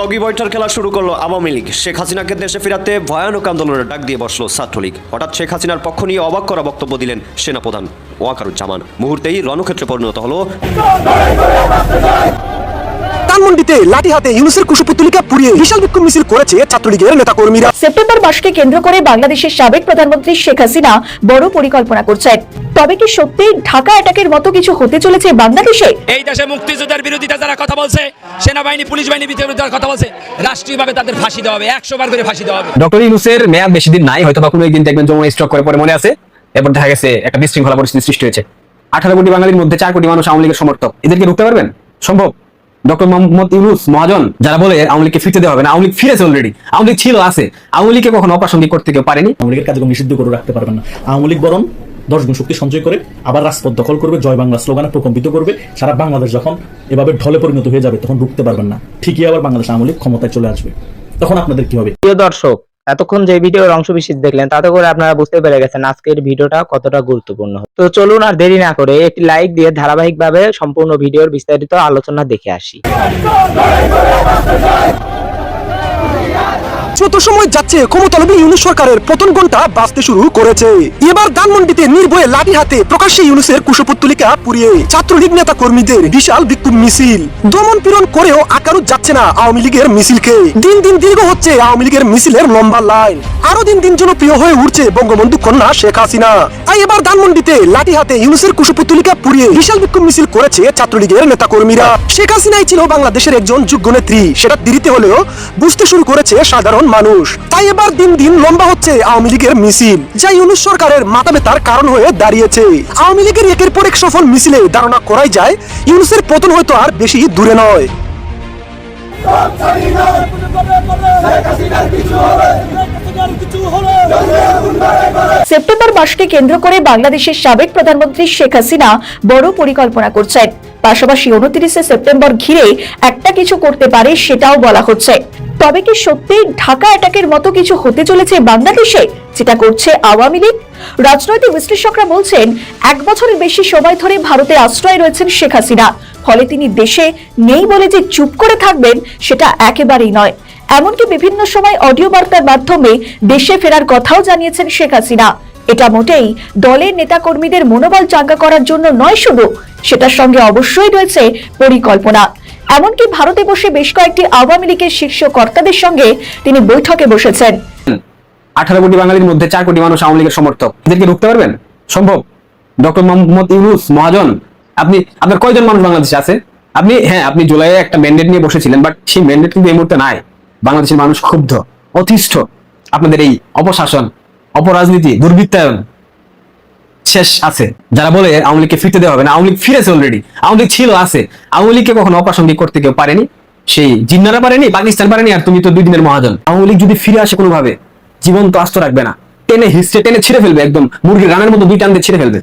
লগি বৈঠার খেলা শুরু করল আওয়ামী লীগ। শেখ হাসিনাকে দেশে ফেরাতে ভয়ানক আন্দোলনের ডাক দিয়ে বসল ছাত্রলীগ। হঠাৎ শেখ হাসিনার পক্ষ নিয়ে অবাক করা বক্তব্য দিলেন সেনাপ্রধান ওয়াকারুজ্জামান। মুহূর্তেই রণক্ষেত্রে পরিণত হলো ধানমন্ডিতে লাঠি হাতে ইউনুসের কুশপুত্তলিকা পুড়িয়ে বিশাল বিক্ষোভ মিছিল করেছে ছাত্রলীগের নেতাকর্মীরা। সেপ্টেম্বর মাসকে কেন্দ্র করে বাংলাদেশের সাবেক প্রধানমন্ত্রী শেখ হাসিনা বড় পরিকল্পনা করছেন। তবে কি সত্যি ঢাকা অ্যাটাকের মতো কিছু হতে চলেছে বাংলাদেশে? এই দেশে মুক্তিযুদ্ধের বিরোধিতা যারা কথা বলছে সেনাবাহিনী পুলিশ বাহিনী বিরোধিতা যারা কথা বলছে রাষ্ট্রীয়ভাবে তাদের ফাঁসি দেওয়া হবে একশো বার করে ফাঁসি দেওয়া হবে। ডক্টর ইউনুসের মেয়াদ বেশি দিন নাই হয়তো বা কোনো একদিন দেখবেন যমুনা স্ট্রোক করে পরে মনে আছে। এরপর দেখা গেছে একটা বিশৃঙ্খলা পরিস্থিতি সৃষ্টি হয়েছে। আঠারো কোটি বাঙালির মধ্যে চার কোটি মানুষ আওয়ামী লীগের সমর্থক। এদেরকে রুখতে পারবেন? সম্ভব? ডক্টর মোহাম্মদ ইউনুস মহাজন যারা বলে আওয়ামী লীগকে ফিরতে দেওয়া হবে না আওয়ামী লীগ ফিরেছে অলরেডি আওয়ামী লীগ ছিল আছে। আওয়ামী লীগকে কখনো অপ্রাসঙ্গিক করতে কেউ পারেনি? আওয়ামী লীগের কার্যক্রম নিষিদ্ধ করে রাখতে পারবেন না। আওয়ামী লীগ বরং দশ গুণ শক্তি সঞ্চয় করে আবার রাজপথ দখল করবে জয় বাংলা স্লোগানে প্রকম্পিত করবে। সারা বাংলাদেশ যখন এভাবে ঢলে পরিণত হয়ে যাবে তখন রুখতে পারবেন না। ঠিকই আবার বাংলাদেশ আওয়ামী লীগ ক্ষমতায় চলে আসবে। তখন আপনাদের কি হবে? প্রিয় দর্শক এতক্ষণ যে ভিডিওর অংশ বিশেষ দেখলেন, তাতে করে আপনারা বুঝতে পেরে গেছেন আজকের ভিডিওটা কতটা গুরুত্বপূর্ণ। তো চলুন আর দেরি না করে একটি লাইক দিয়ে ধারাবাহিকভাবে সম্পূর্ণ ভিডিওর বিস্তারিত আলোচনা দেখে আসি। যত সময় যাচ্ছে ক্ষমতালবী ইউনুস সরকারের পতন ঘণ্টা বাজতে শুরু করেছে। এবার ধানমন্ডিতে নির্ভয়ে লাঠি হাতে প্রকাশ্যে ইউনুসের কুশপুত্তলিকা পুড়িয়ে ছাত্রলীগ নেতা কর্মীদের বিশাল বিক্ষোভ মিছিল। দমন পীড়ন করেও আকারও যাচ্ছে না আওয়ামী লীগের মিছিলকে। দিন দিন দীর্ঘ হচ্ছে আওয়ামী লীগের মিছিলের লম্বা লাইন। আরও দিন দিন জনপ্রিয় হয়ে উঠছে বঙ্গবন্ধু কন্যা শেখ হাসিনা। তাই এবার ধানমন্ডিতে লাঠি হাতে ইউনুসের কুশপুত্তলিকা পুড়িয়ে বিশাল বিক্ষোভ মিছিল করেছে ছাত্রলীগের নেতা কর্মীরা শেখ হাসিনাই ছিল বাংলাদেশের একজন যোগ্য নেত্রী। সেটা দেরিতে হলেও বুঝতে শুরু করেছে সাধারণ মানুষ। তাই এবার দিন দিন লম্বা হচ্ছে আওয়ামী লীগের মিছিল। যা ইউনুস সরকারের মাথা ব্যথার কারণ হয়ে দাঁড়িয়েছে। আওয়ামী লীগের একের পর এক সফল মিছিলে ধারণা করাই যায়, ইউনুসের পতন হয়তো আর বেশি দূরে নয়। সেপ্টেম্বর মাসকে কেন্দ্র করে বাংলাদেশের সাবেক প্রধানমন্ত্রী শেখ হাসিনা বড় পরিকল্পনা করছেন। পাশাপাশি উনত্রিশে সেপ্টেম্বর ঘিরে একটা কিছু করতে পারে সেটাও বলা হচ্ছে। তবে কি সত্যি ঢাকা অ্যাটাকের মতো কিছু হতে চলেছে বাংলাদেশে, যেটা করছে আওয়ামী লীগ? রাজনৈতিক বিশ্লেষকরা বলছেন, এক বছরের বেশি সময় ধরে ভারতে আশ্রয় রয়েছেন শেখ হাসিনা। ফলে তিনি দেশে নেই বলে যে চুপ করে থাকবেন, সেটা একেবারেই নয়। এমনকি বিভিন্ন সময় অডিও বার্তার মাধ্যমে দেশে ফেরার কথাও জানিয়েছেন শেখ হাসিনা। এটা মোটেই দলের নেতাকর্মীদের মনোবল চাঙ্গা করার জন্য নয় শুধু, সেটার সঙ্গে অবশ্যই রয়েছে পরিকল্পনা। এমনকি ভারতে বসে বেশ কয়েকটি আওয়ামী লীগের শীর্ষ কর্তাদের সঙ্গে তিনি বৈঠকে বসেছেন। আঠারো কোটি বাঙালির মধ্যে চার কোটি মানুষ আওয়ামী লীগের সমর্থক। এদেরকে রুখতে পারবেন? সম্ভব। ডক্টর মোহাম্মদ ইউনুস, মহাজন, আপনি, আপনার কয়জন মানুষ বাংলাদেশে আছে? আপনি হ্যাঁ আপনি জুলাইয়ে একটা ম্যান্ডেট নিয়ে বসেছিলেন বাট সেই ম্যান্ডেট কিন্তু এই মুহূর্তে নাই। বাংলাদেশের মানুষ ক্ষুব্ধ, অতিষ্ঠ। আপনাদের এই অপশাসন, অপরাজনীতি, দুর্বৃত্তায়ন শেষ আছে। যারা বলে আওয়ামী লীগকে ফিরতে দেওয়া হবে না, আওয়ামী লীগ ফিরেছে অলরেডি আওয়ামী লীগ ছিল, আছে। আওয়ামী লীগকে কখনো অপ্রাসঙ্গিক করতে কেউ পারেনি। সেই জিন্নারা পারেনি, পাকিস্তান পারেনি, আর তুমি তো দুই দিনের মহাজন। আওয়ামী লীগ যদি ফিরে আসে কোনোভাবে জীবন তো আস্ত রাখবে না। টেনে হিস্ট্রে টেনে ছিঁড়ে ফেলবে একদম। মুরগির রানের মতো দুই টান দিয়ে ছিঁড়ে ফেলবে।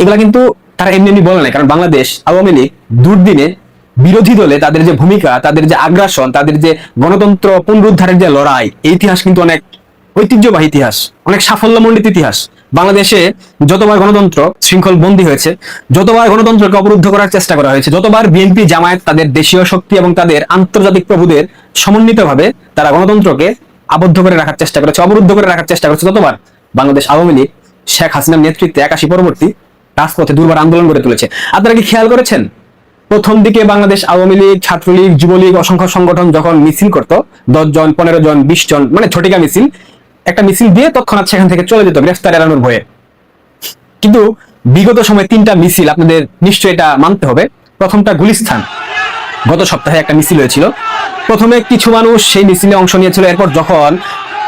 এগুলা কিন্তু তারা এমনি এমনি বলে না কারণ বাংলাদেশ আওয়ামী লীগ দুর্দিনে বিরোধী দলে তাদের যে ভূমিকা, তাদের যে আগ্রাসন, তাদের যে গণতন্ত্র পুনরুদ্ধারের যে লড়াই ইতিহাস কিন্তু অনেক ঐতিহ্যবাহী ইতিহাস, অনেক সাফল্যমণ্ডিত ইতিহাস। বাংলাদেশে যতবার গণতন্ত্র শৃঙ্খল বন্দী হয়েছে, যতবার গণতন্ত্রকে অবরুদ্ধ করার চেষ্টা করা হয়েছে, যতবার বিএনপি জামায়াত তাদের দেশীয় শক্তি এবং তাদের আন্তর্জাতিক প্রভুদের সমন্বিতভাবে তারা গণতন্ত্রকে আবদ্ধ করে রাখার চেষ্টা করেছে, অবরুদ্ধ করে রাখার চেষ্টা করেছে ততবার বাংলাদেশ আওয়ামী লীগ, শেখ হাসিনার নেতৃত্বে একাশি পরবর্তী রাজপথে দুর্বার আন্দোলন গড়ে তুলেছে। আপনারা কি খেয়াল করেছেন? প্রথম দিকে বাংলাদেশ আওয়ামী লীগ, ছাত্রলীগ, যুবলীগ, অসংখ্য সংগঠন যখন মিছিল করত দশ জন পনেরো জন, বিশ জন মানে ছোটিকা মিছিল একটা মিছিল দিয়ে তৎক্ষণাৎ সেখান থেকে চলে যেত গ্রেফতার এড়ানোর ভয়ে। কিন্তু বিগত সময় তিনটা মিছিল আপনাদের নিশ্চয়ই এটা মানতে হবে। প্রথমটা গুলিস্তান। গত সপ্তাহে একটা মিছিল হয়েছিল। প্রথমে কিছু মানুষ সেই মিছিলে অংশ নিয়েছিল। এরপর যখন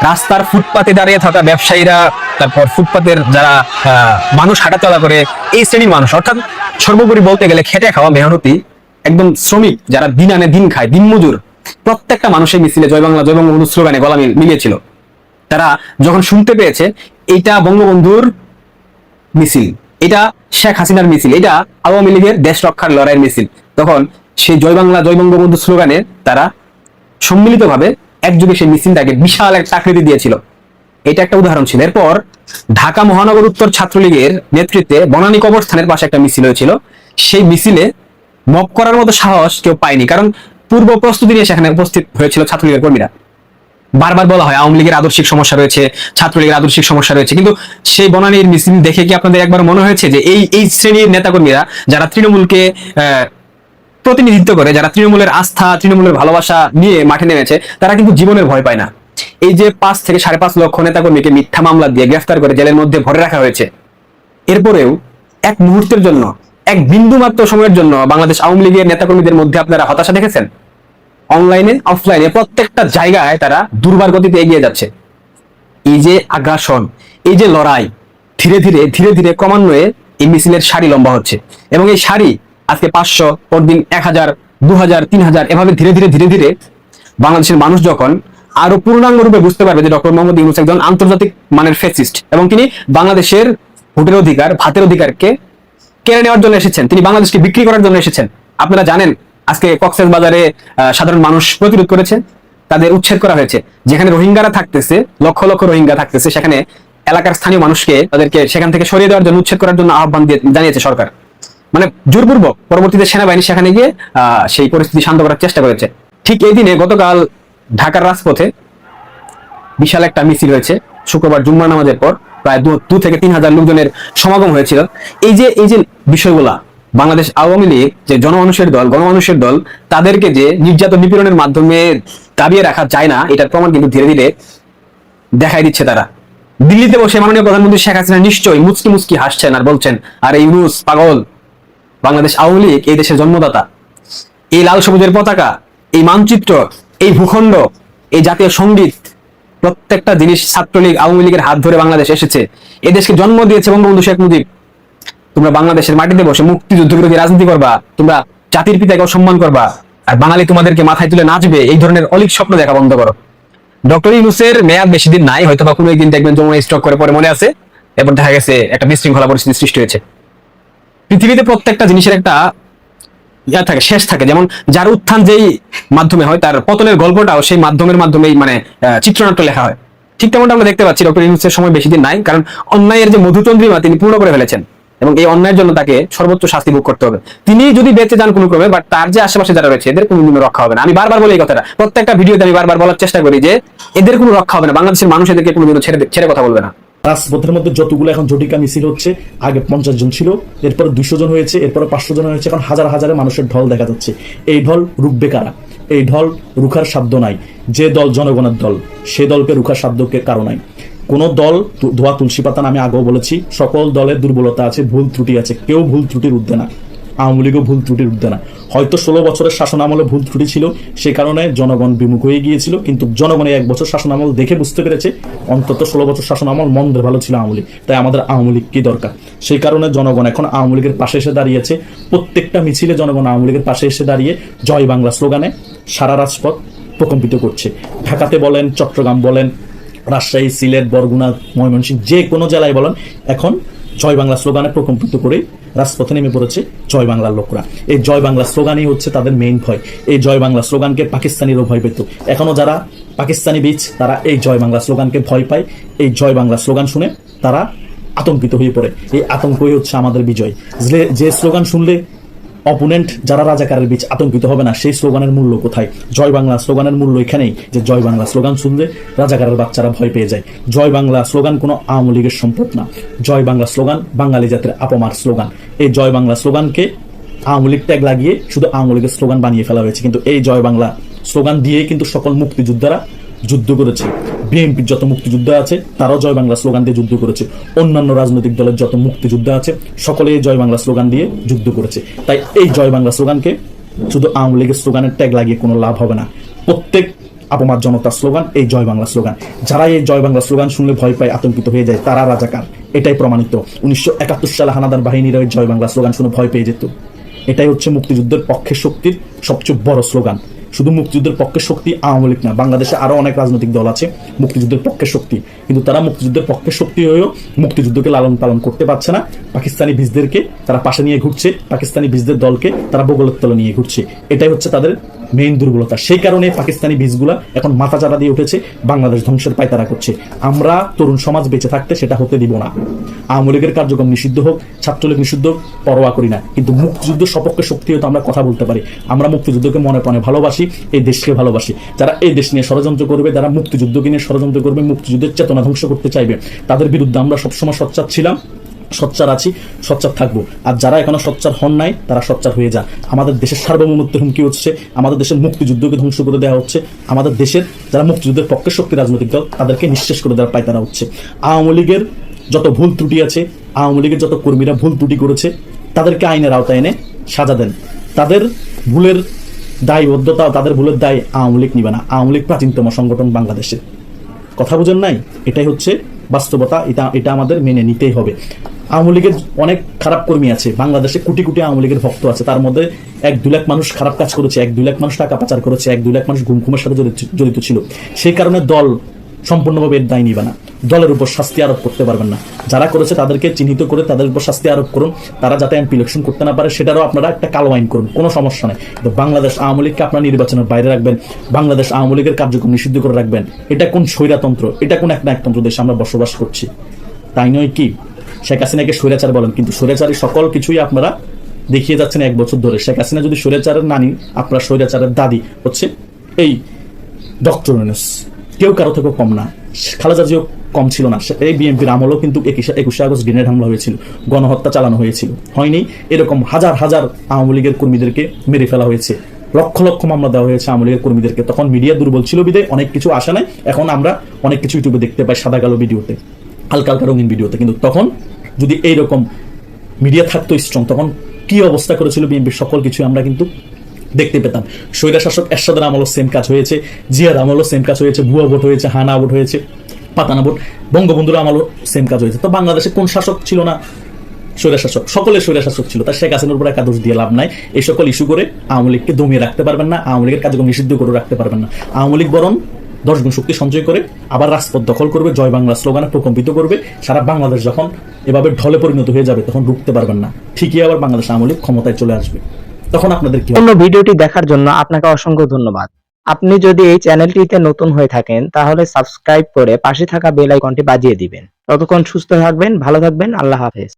রাস্তার ফুটপাতে দাঁড়িয়ে থাকা ব্যবসায়ীরা, তারপর ফুটপাতের যারা মানুষ হাঁটাচলা করে, এই শ্রেণির মানুষ, অর্থাৎ সর্বোপরি বলতে গেলে খেটে খাওয়া মেহনতি, একদম শ্রমিক যারা দিন আনে দিন খায় দিন মজুর প্রত্যেকটা মানুষের মিছিলে জয় বাংলা, জয় বঙ্গবন্ধু স্লোগানে গলা মিল- মিলিয়েছিল। তারা যখন শুনতে পেয়েছে, এটা বঙ্গবন্ধুর মিছিল, এটা শেখ হাসিনার মিছিল, এটা আওয়ামী লীগের দেশ রক্ষার লড়াইয়ের মিছিল। তখন সেই জয় বাংলা, জয় বঙ্গবন্ধু স্লোগানে তারা সম্মিলিতভাবে একযোগে সেই মিছিলটাকে বিশাল এক আকৃতি দিয়েছিল। এটা একটা উদাহরণ ছিল। এরপর ঢাকা মহানগর উত্তর ছাত্রলীগের নেতৃত্বে বনানী কবরস্থানের পাশে একটা মিছিল হয়েছিল। সেই মিছিলে মপ করার মতো সাহস কেউ পায়নি, কারণ পূর্ব প্রস্তুতি নিয়ে সেখানে উপস্থিত হয়েছিল ছাত্রলীগের কর্মীরা। বারবার বলা হয়, আওয়ামী লীগের আদর্শিক সমস্যা রয়েছে, ছাত্রলীগের আদর্শিক সমস্যা রয়েছে। কিন্তু সেই বনানীর মিছিল দেখে কি আপনাদের একবার মনে হয়েছে যে এই এই শ্রেণির নেতাকর্মীরা যারা তৃণমূলকে প্রতিনিধিত্ব করে, যারা তৃণমূলের আস্থা, তৃণমূলের ভালোবাসা নিয়ে মাঠে নেমেছে, তারা কিন্তু জীবনের ভয় পায় না। এই যে পাঁচ থেকে সাড়ে পাঁচ লক্ষ নেতাকর্মীকে মিথ্যা মামলা দিয়ে গ্রেফতার করে জেলের মধ্যে ভরে রাখা হয়েছে, এরপরেও এক মুহূর্তের জন্য, এক বিন্দু মাত্র সময়ের জন্য বাংলাদেশ আওয়ামী লীগের নেতাকর্মীদের মধ্যে আপনারা হতাশা দেখেছেন? অনলাইনে অফলাইনে প্রত্যেকটা জায়গায় তারা দুর্বার গতিতে এগিয়ে যাচ্ছে। এই যে আগ্রাসন, এই যে লড়াই, ধীরে ধীরে ধীরে ধীরে ক্রমান্বয়ে এই মিছিলের সারি লম্বা হচ্ছে। এবং এই সারি আজকে পাঁচশো, পরদিন এক হাজার, দু হাজার, তিন হাজার, এভাবে ধীরে ধীরে ধীরে ধীরে বাংলাদেশের মানুষ যখন আরও পূর্ণাঙ্গ রূপে বুঝতে পারবে যে ডক্টর মোহাম্মদ ইউনুস একজন আন্তর্জাতিক মানের ফেসিস্ট এবং তিনি বাংলাদেশের ভোটের অধিকার, ভাতের অধিকারকে কেড়ে নেওয়ার জন্য এসেছেন, তিনি বাংলাদেশকে বিক্রি করার জন্য এসেছেন। আপনারা জানেন আজকে কক্সেস বাজারে সাধারণ মানুষ প্রতিরোধ করেছে, তাদের উচ্ছেদ করা হয়েছে। যেখানে রোহিঙ্গারা থাকতেছে, লক্ষ লক্ষ রোহিঙ্গা থাকতেছে, সেখানে এলাকার স্থানীয় মানুষকে তাদেরকে সেখান থেকে সরিয়ে দেওয়ার জন্য, উচ্ছেদ করার জন্য আহ্বান দিয়ে জানিয়েছে সরকার। মানে জোরপূর্বক পরবর্তীতে সেনাবাহিনী সেখানে গিয়ে সেই পরিস্থিতি শান্ত করার চেষ্টা করেছে। ঠিক এই দিনে গতকাল ঢাকার রাজপথে বিশাল একটা মিছিল হয়েছে। শুক্রবার জুম্মা নামাজের পর প্রায় দু থেকে তিন হাজার লোকজনের সমাগম হয়েছিল। এই যে এই যে বিষয়গুলা বাংলাদেশ আওয়ামী লীগ যে জনমানুষের দল, গণমানুষের দল, তাদেরকে যে নির্যাতন নিপীড়নের মাধ্যমে দাবিয়ে রাখা যায় না, এটার প্রমাণ কিন্তু ধীরে ধীরে দেখাই দিচ্ছে তারা। দিল্লিতে বসে মাননীয় প্রধানমন্ত্রী শেখ হাসিনা নিশ্চয়ই মুচকি মুচকি হাসছেন আর বলছেন, আর এই ইউনুস, পাগল, বাংলাদেশ আওয়ামী লীগ, এই দেশের জন্মদাতা, এই লাল সবুজের পতাকা, এই মানচিত্র, এই ভূখণ্ড, এই জাতীয় সংগীত, প্রত্যেকটা জিনিস ছাত্রলীগ, আওয়ামী লীগের হাত ধরে বাংলাদেশ এসেছে। এদেশকে জন্ম দিয়েছে বঙ্গবন্ধু শেখ মুজিব। তোমরা বাংলাদেশের মাটিতে বসে মুক্তিযুদ্ধ বিরোধী রাজনীতি করবা, তোমরা জাতির পিতাকে অসম্মান করবা, আর বাঙালি তোমাদেরকে মাথায় তুলে নাচবে, এই ধরনের অলিক স্বপ্ন দেখা বন্ধ করো। ডক্টর ইউনুসের মেয়াদ বেশি দিন নাই হয়তো বা কোনো একদিন দেখবেন যমুনা স্টক করে পরে মনে আছে, এরপর দেখা গেছে একটা বিশৃঙ্খলা পরিস্থিতি সৃষ্টি হয়েছে। পৃথিবীতে প্রত্যেকটা জিনিসের একটা ইয়া থাকে, শেষ থাকে, যেমন যার উত্থান যেই মাধ্যমে হয়, তার পতনের গল্পটাও সেই মাধ্যমের মাধ্যমেই মানে চিত্রনাট্য লেখা হয়। ঠিক তেমনটা আমরা দেখতে পাচ্ছি, ডক্টর ইউনুসের সময় বেশি দিন নাই, কারণ অন্যায়ের যে মধুচন্দ্রিমা তিনি পূর্ণ করে ফেলেছেন। এবং এই অন্যায়ের জন্য তাকে সর্বোচ্চ শাস্তি ভোগ করতে হবে। তিনি যদি বেঁচে যান কোনো ক্রমে বাট তার যে আশেপাশে যারা রয়েছে, এদের কোনোদিন রক্ষা হবে না। আমি বারবার বলি এই কথাটা। প্রত্যেকটা ভিডিওতে আমি বারবার বলার চেষ্টা করি যে, এদের কোনো রক্ষা হবে না। বাংলাদেশের মানুষ এদেরকে কোনোদিনও ছেড়ে ছেড়ে কথা বলবে না। রাজপথের মধ্যে যতগুলো এখন জটিকা মিছিল হচ্ছে, আগে পঞ্চাশ জন ছিল, এরপরে দুশো জন হয়েছে, এরপরে পাঁচশো জন হয়েছে, এখন হাজার হাজারে মানুষের ঢল দেখা যাচ্ছে। এই ঢল রুখবে কারা? এই ঢল রুখার সাধ্য নাই। যে দল জনগণের দল, সে দলকে রুখার সাধ্যকে কারও নাই। কোন দল ধোয়া তুলসী পাতা আমি আগেও বলেছি, সকল দলের দুর্বলতা আছে, ভুল ত্রুটি আছে, কেউ ভুল ত্রুটির ঊর্ধ্বে না। আওয়ামী লীগও ভুল ত্রুটির ঊর্ধ্বে না। হয়তো ষোলো বছরের শাসন আমলে ভুল ত্রুটি ছিল, সে কারণে জনগণ বিমুখ হয়ে গিয়েছিল, কিন্তু জনগণের এক বছর শাসন আমল দেখে বুঝতে পেরেছে, অন্তত ষোলো বছর শাসন আমল মন্দের ভালো ছিল আওয়ামী লীগ। তাই আমাদের আওয়ামী লীগ কি দরকার? সেই কারণে জনগণ এখন আওয়ামী লীগের পাশে এসে দাঁড়িয়েছে। প্রত্যেকটা মিছিলে জনগণ আওয়ামী লীগের পাশে এসে দাঁড়িয়ে জয় বাংলা স্লোগানে সারা রাজপথ প্রকম্পিত করছে। ঢাকাতে বলেন, চট্টগ্রাম বলেন রাজশাহী, সিলেট, বরগুনা, ময়মনসিংহ, যে কোনো জেলায় বলেন, এখন জয় বাংলা স্লোগানে প্রকম্পিত করে রাজপথে নেমে পড়েছে জয় বাংলার লোকরা। এই জয় বাংলা স্লোগানই হচ্ছে তাদের মেইন ভয়। এই জয় বাংলা স্লোগানকে পাকিস্তানিরও ভয় পেত। এখনও যারা পাকিস্তানি বীজ, তারা এই জয় বাংলা স্লোগানকে ভয় পায়। এই জয় বাংলা স্লোগান শুনে তারা আতঙ্কিত হয়ে পড়ে। এই আতঙ্কই হচ্ছে আমাদের বিজয়। যে- স্লোগান শুনলে অপোনেন্ট যারা রাজাকারের বীজ আতঙ্কিত হবে না, সেই স্লোগানের মূল্য কোথায়? জয় বাংলা স্লোগানের মূল্য এখানেই যে জয় বাংলা স্লোগান শুনলে রাজাকারের বাচ্চারা ভয় পেয়ে যায়। জয় বাংলা স্লোগান কোনো আওয়ামী লীগের সম্পদ না। জয় বাংলা স্লোগান বাঙালি জাতির আপমার স্লোগান। এই জয় বাংলা স্লোগানকে আওয়ামী লীগ ট্যাগ লাগিয়ে শুধু আওয়ামী লীগের স্লোগান বানিয়ে ফেলা হয়েছে। কিন্তু এই জয় বাংলা স্লোগান দিয়েই কিন্তু সকল মুক্তিযোদ্ধারা যুদ্ধ করেছে। বিএনপির যত মুক্তিযুদ্ধ আছে, তারাও জয় বাংলা স্লোগান দিয়ে যুদ্ধ করেছে। অন্যান্য রাজনৈতিক দলের যত মুক্তিযুদ্ধ আছে সকলে জয় বাংলা স্লোগান দিয়ে যুদ্ধ করেছে। তাই এই জয় বাংলা স্লোগানকে শুধু আওয়ামী লীগের স্লোগানের ট্যাগ লাগিয়ে কোনো লাভ হবে না। প্রত্যেক আপমার জনতার স্লোগান এই জয় বাংলা স্লোগান। যারা এই জয় বাংলা স্লোগান শুনলে ভয় পায়, আতঙ্কিত হয়ে যায়, তারা রাজাকার। এটাই প্রমাণিত। উনিশশো একাত্তর সালে হানাদার বাহিনীরা জয় বাংলা স্লোগান শুনে ভয় পেয়ে যেত। এটাই হচ্ছে মুক্তিযুদ্ধের পক্ষে শক্তির সবচেয়ে বড় স্লোগান। শুধু মুক্তিযুদ্ধের পক্ষের শক্তি আওয়ামী লীগ না, বাংলাদেশে আরও অনেক রাজনৈতিক দল আছে মুক্তিযুদ্ধের পক্ষে শক্তি। কিন্তু তারা মুক্তিযুদ্ধের পক্ষের শক্তি হয়েও মুক্তিযুদ্ধকে লালন পালন করতে পারছে না। পাকিস্তানি বীজদেরকে তারা পাশে নিয়ে ঘুরছে, পাকিস্তানি বীজদের দলকে তারা বগলের তলে নিয়ে ঘুরছে। এটাই হচ্ছে তাদের মেইন দুর্বলতা। সেই কারণে পাকিস্তানি বীজগুলা এখন মাথা চারা দিয়ে উঠেছে বাংলাদেশ ধ্বংসের পায়তারা করছে। আমরা তরুণ সমাজ বেঁচে থাকতে সেটা হতে দিব না। আওয়ামী লীগের কার্যক্রম নিষিদ্ধ হোক ছাত্রলীগ নিষিদ্ধ হোক, পরোয়া করি না। কিন্তু মুক্তিযুদ্ধ সপক্ষে শক্তি হতে আমরা কথা বলতে পারি। আমরা মুক্তিযুদ্ধকে মনে প্রাণে ভালোবাসি এই দেশকে ভালোবাসি। যারা এই দেশ নিয়ে ষড়যন্ত্র করবে যারা মুক্তিযুদ্ধকে নিয়ে ষড়যন্ত্র করবে মুক্তিযুদ্ধের চেতনা ধ্বংস করতে চাইবে তাদের বিরুদ্ধে আমরা সবসময় সচ্চার ছিলাম। সচ্চার আছি, সচ্চার থাকব। আর যারা এখনও সচ্চার হন নাই, তারা সচ্চার হয়ে যান। আমাদের দেশের সার্বভৌমত্বের হুমকি হচ্ছে, আমাদের দেশের মুক্তিযুদ্ধকে ধ্বংস করে দেওয়া হচ্ছে, আমাদের দেশের যারা মুক্তিযুদ্ধের পক্ষে শক্তি রাজনৈতিক দল, তাদেরকে নিঃশেষ করে দেওয়ার পায়তারা হচ্ছে। আওয়ামী লীগের যত ভুল ত্রুটি আছে, আওয়ামী লীগের যত কর্মীরা ভুল ত্রুটি করেছে, তাদেরকে আইনের আওতায় এনে সাজা দেন। তাদের ভুলের দায়বদ্ধতা তাদের ভুলের দায় আওয়ামী লীগ নিবে না। আওয়ামী লীগ প্রাচীনতম সংগঠন বাংলাদেশে। কথা বুঝেন নাই? এটাই হচ্ছে বাস্তবতা, এটা এটা আমাদের মেনে নিতেই হবে। আওয়ামী লীগের অনেক খারাপ কর্মী আছে। বাংলাদেশে কোটি কোটি আওয়ামী লীগের ভক্ত আছে। তার মধ্যে এক দু লাখ মানুষ খারাপ কাজ করেছে, এক দু লাখ মানুষ টাকা পাচার করেছে, এক দু লাখ মানুষ ঘুমঘুমের সাথে জড়িত- ছিল। সেই কারণে দল সম্পূর্ণভাবে এর দায় নিবে না। দলের উপর শাস্তি আরোপ করতে পারবেন না। যারা করেছে তাদেরকে চিহ্নিত করে তাদের উপর শাস্তি আরোপ করুন। তারা যাতে এমপি ইলেকশন করতে না পারে, সেটারও আপনারা একটা কালো আইন করুন। কোনো সমস্যা নেই। কিন্তু বাংলাদেশ আওয়ামী লীগকে আপনারা নির্বাচনের বাইরে রাখবেন। বাংলাদেশ আওয়ামী লীগের কার্যক্রম নিষিদ্ধ করে রাখবেন। এটা কোন স্বৈরাতন্ত্র? এটা কোন এক না একতন্ত্র দেশে আমরা বসবাস করছি। তাই নয় কি? শেখ হাসিনাকে স্বৈরাচার বলেন, কিন্তু স্বৈরাচারী সকল কিছুই আপনারা দেখিয়ে যাচ্ছেন এক বছর ধরে। শেখ হাসিনা যদি স্বৈরাচারের নানি, আপনার স্বৈরাচারের দাদি। হচ্ছে এই ডক্টর কেউ কারও থেকে কম না। খালেদা জিও কম ছিল না। এই বিএনপির আমলও কিন্তু একুশে একুশে আগস্ট গ্রেনেড হামলা হয়েছিল। গণহত্যা চালানো হয়েছিল। হয়নি, এরকম হাজার হাজার আওয়ামী লীগের কর্মীদেরকে মেরে ফেলা হয়েছে। লক্ষ লক্ষ মামলা দেওয়া হয়েছে আওয়ামী লীগের কর্মীদেরকে। তখন মিডিয়া দুর্বল ছিল বিদে, অনেক কিছু আসে নাই। এখন আমরা অনেক কিছু ইউটিউবে দেখতে পাই সাদা কালো ভিডিওতে, হালকা হালকা রঙিন ভিডিওতে। কিন্তু তখন যদি এইরকম মিডিয়া থাকতো স্ট্রং তখন কি অবস্থা করেছিল বিএনপির সকল কিছু আমরা কিন্তু দেখতে পেতাম। স্বৈরা শাসক এরশাদের আমলও সেম কাজ হয়েছে, জিয়ার আমলও সেম কাজ হয়েছে, ভুয়া ভোট হয়েছে, হানা ভোট হয়েছে, পাতানা ভোট, বঙ্গবন্ধুর আমলও সেম কাজ হয়েছে। তো বাংলাদেশে কোন শাসক ছিল না? স্বৈরা শাসক সকলে স্বৈরা শাসক ছিল। তার শেখ হাসিনার উপর একা দোষ দিয়ে লাভ নাই। এই সকল ইস্যু করে আওয়ামী লীগকে দমিয়ে রাখতে পারবেন না, আওয়ামী লীগের কার্যক্রম নিষিদ্ধ করে রাখতে পারবেন না। আওয়ামী লীগ বরং দশ গুণ শক্তি সঞ্চয় করে, আবার রাজপথ দখল করবে, জয় বাংলা স্লোগানে প্রকম্পিত করবে। সারা বাংলাদেশ যখন এভাবে ঢলে পরিণত হয়ে যাবে, তখন রুখতে পারবেন না। ঠিকই আবার বাংলাদেশ আওয়ামী লীগ ক্ষমতায় চলে আসবে। তখন আপনাদের কি অন্য ভিডিওটি দেখার জন্য আপনাকে অসংখ্য ধন্যবাদ। আপনি যদি এই চ্যানেলটিতে নতুন হয়ে থাকেন, তাহলে সাবস্ক্রাইব করে পাশে থাকা বেল আইকনটি বাজিয়ে দিবেন। ততক্ষণ সুস্থ থাকবেন, ভালো থাকবেন, আল্লাহ হাফেজ।